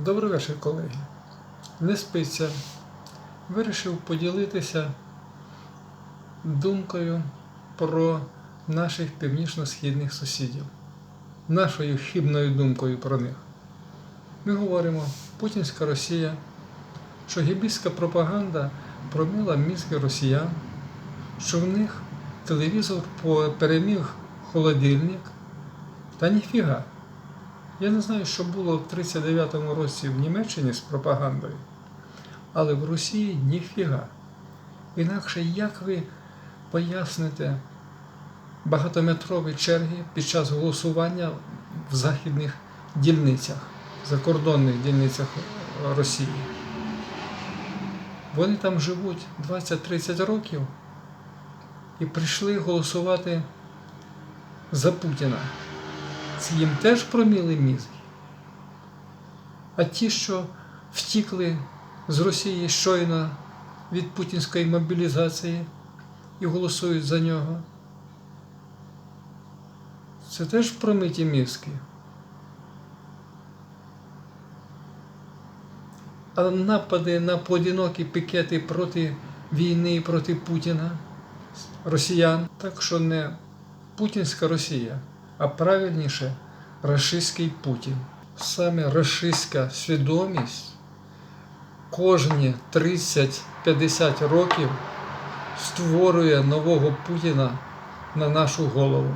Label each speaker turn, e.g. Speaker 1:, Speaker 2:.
Speaker 1: Добрий вечір, колеги. Не спиться. Вирішив поділитися думкою про наших північно-східних сусідів, нашою хибною думкою про них. Ми говоримо, Путінська Росія, що гібістська пропаганда промила мізки росіян, що в них телевізор переміг холодильник, та ніфіга. Я не знаю, що було в 39-му році в Німеччині з пропагандою, але в Росії ніфіга. Інакше як ви поясните багатометрові черги під час голосування в західних дільницях, закордонних дільницях Росії? Вони там живуть 20-30 років і прийшли голосувати за Путіна. Це їм теж проміли мізки. А ті, що втікли з Росії щойно від путінської мобілізації і голосують за нього, це теж промиті мізки. А напади на поодинокі пікети проти війни проти Путіна, росіян, так що не путінська Росія, а правильніше рашистський Путін. Саме рашистська свідомість кожні 30-50 років створює нового Путіна на нашу голову.